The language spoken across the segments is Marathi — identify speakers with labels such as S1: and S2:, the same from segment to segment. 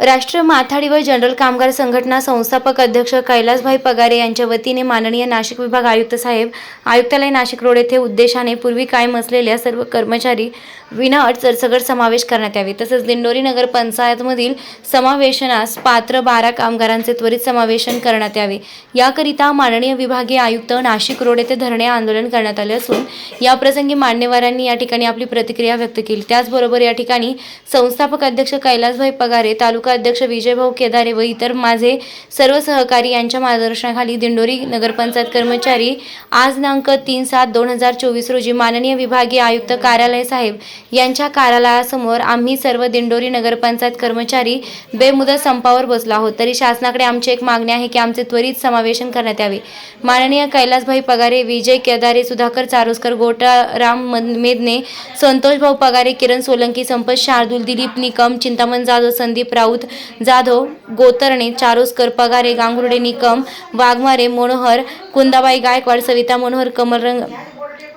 S1: राष्ट्रीय माथाडी व जनरल कामगार संघटना संस्थापक अध्यक्ष कैलासभाई पगारे यांच्या वतीने माननीय नाशिक विभाग आयुक्त साहेब आयुक्तालय नाशिक रोड येथे उद्देशाने पूर्वी कायम असलेल्या सर्व कर्मचारी विनाअट सरसगट समावेश करण्यात यावे. तसेच दिंडोरी नगर पंचायतमधील समावेशनास पात्र बारा कामगारांचे त्वरित समावेशन करण्यात यावे. याकरिता माननीय विभागीय आयुक्त नाशिक रोड येथे धरणे आंदोलन करण्यात आले असून याप्रसंगी मान्यवरांनी या ठिकाणी आपली प्रतिक्रिया व्यक्त केली. त्याचबरोबर या ठिकाणी संस्थापक अध्यक्ष कैलासभाई पगारे तालुका अध्यक्ष विजयभाऊ केदारे व इतर माझे सर्व सहकारी यांच्या मार्गदर्शनाखाली दिंडोरी नगरपंचायत कर्मचारी आज दिनांक तीन सात दोन हजार चोवीस रोजी माननीय विभागीय आयुक्त कार्यालय साहेब यांच्या कार्यालयासमोर आम्ही सर्व दिंडोरी नगरपंचायत कर्मचारी बेमुदत संपावर बसलो आहोत. तरी शासनाकडे आमची एक मागणी आहे की आमचे त्वरित समावेशन करण्यात यावे. माननीय कैलासभाई पगारे विजय केदारे सुधाकर चारोस्कर गोटाराम मेदने संतोषभाऊ पगारे किरण सोलंकी संपत शार्दूल दिलीप निकम चिंतामण जाधव संदीप राऊत जाधव गोतरणे चारोस्कर पगारे गांगुर्डे निकम वाघमारे मनोहर कुंदाबाई गायकवाड सविता मनोहर कमलरंग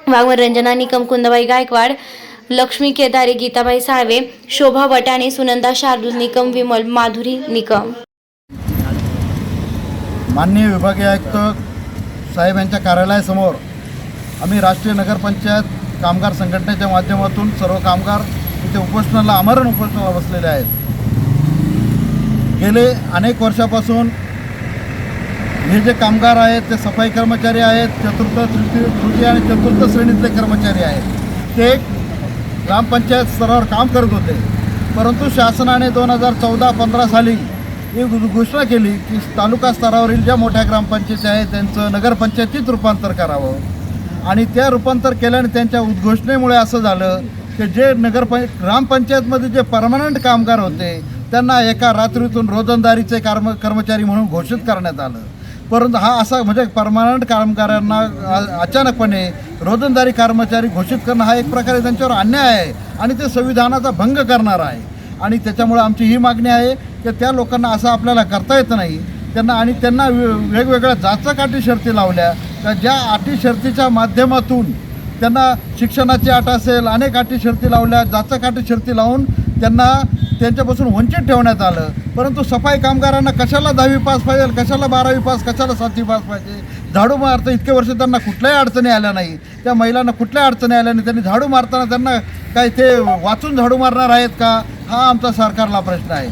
S1: वाघमर रंजना निकम कुंदाबाई गायकवाड लक्ष्मी केदारे गीताबाई साळवे शोभा वटाणे सुनंदा शार्दूल निकम विमल माधुरी निकम.
S2: माननीय विभागीय आयुक्त साहेब यांच्या कार्यालयासमोर आम्ही राष्ट्रीय नगरपंचायत कामगार संघटनेच्या माध्यमातून सर्व कामगार इथे उपोषणाला आमरण उपोषणाला बसलेले आहेत. गेले अनेक वर्षापासून हे जे कामगार आहेत ते सफाई कर्मचारी आहेत चतुर्थ तृतीय तृतीय आणि चतुर्थ श्रेणीतले कर्मचारी आहेत ते ग्रामपंचायत स्तरावर काम करत होते. परंतु शासनाने दोन हजार चौदा पंधरा साली ही घोषणा केली की तालुका स्तरावरील ज्या मोठ्या ग्रामपंचायती आहेत त्यांचं नगरपंचायतीत रूपांतर करावं. आणि त्या रूपांतर केल्याने त्यांच्या उद्घोषणेमुळे असं झालं की जे नगरपं ग्रामपंचायतमध्ये जे परमनंट कामगार होते त्यांना एका रात्रीतून रोजंदारीचे कर्म कर्मचारी म्हणून घोषित करण्यात आलं. परंतु हा असा म्हणजे परमानंट कामगारांना अचानकपणे रोजंदारी कर्मचारी घोषित करणं हा एक प्रकारे त्यांच्यावर अन्याय आहे आणि ते संविधानाचा भंग करणार आहे. आणि त्याच्यामुळे आमची ही मागणी आहे की त्या लोकांना असं आपल्याला करता येत नाही. त्यांना आणि त्यांना वे- वेगवेगळ्या जाचक अटी शर्ती लावल्या. तर ज्या अटी शर्तीच्या माध्यमातून त्यांना शिक्षणाची अट असेल अनेक अटी शर्ती लावल्या जाचक अटी शर्ती लावून त्यांना त्यांच्यापासून वंचित ठेवण्यात आलं. परंतु सफाई कामगारांना कशाला दहावी पास पाहिजे कशाला बारावी पास कशाला सातवी पास पाहिजे? झाडू मारता इतके वर्ष त्यांना कुठल्याही अडचणी आल्या नाही. त्या महिलांना कुठल्याही अडचणी आल्या नाही. त्यांनी झाडू मारताना त्यांना काय ते वाचून झाडू मारणार आहेत का? हा आमचा सरकारला प्रश्न आहे.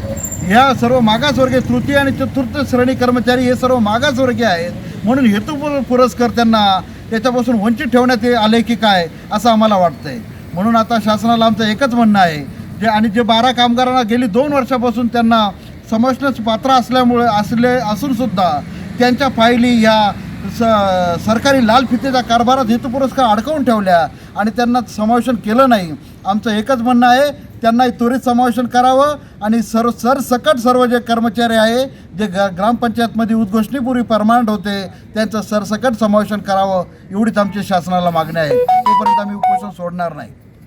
S2: ह्या सर्व मागासवर्गीय तृतीय आणि चतुर्थ श्रेणी कर्मचारी हे सर्व मागासवर्गीय आहेत. म्हणून हेतू पुरस्कार त्यांना त्याच्यापासून वंचित ठेवण्यात आले की काय असं आम्हाला वाटतंय. म्हणून आता शासनाला आमचं एकच म्हणणं आहे जे आणि जे बारा कामगारांना गेली दोन वर्षापासून त्यांना समजण्यास पात्र असल्यामुळे असले असूनसुद्धा त्यांच्या फायली ह्या स सरकारी लाल फितेच्या कारभारात हेतू पुरस्कार अडकवून ठेवल्या आणि त्यांना समावेशन केलं नाही. आमचं एकच म्हणणं आहे त्यांना त्वरित समावेशन करावं आणि सर्व सरसकट सर्व जे कर्मचारी आहे जे ग ग्रामपंचायतमध्ये उद्घोषणीपूर्वी परमानंट होते त्यांचं सरसकट समावेशन करावं एवढीच आमची शासनाला मागणी आहे. तोपर्यंत आम्ही उपोषण सोडणार नाही.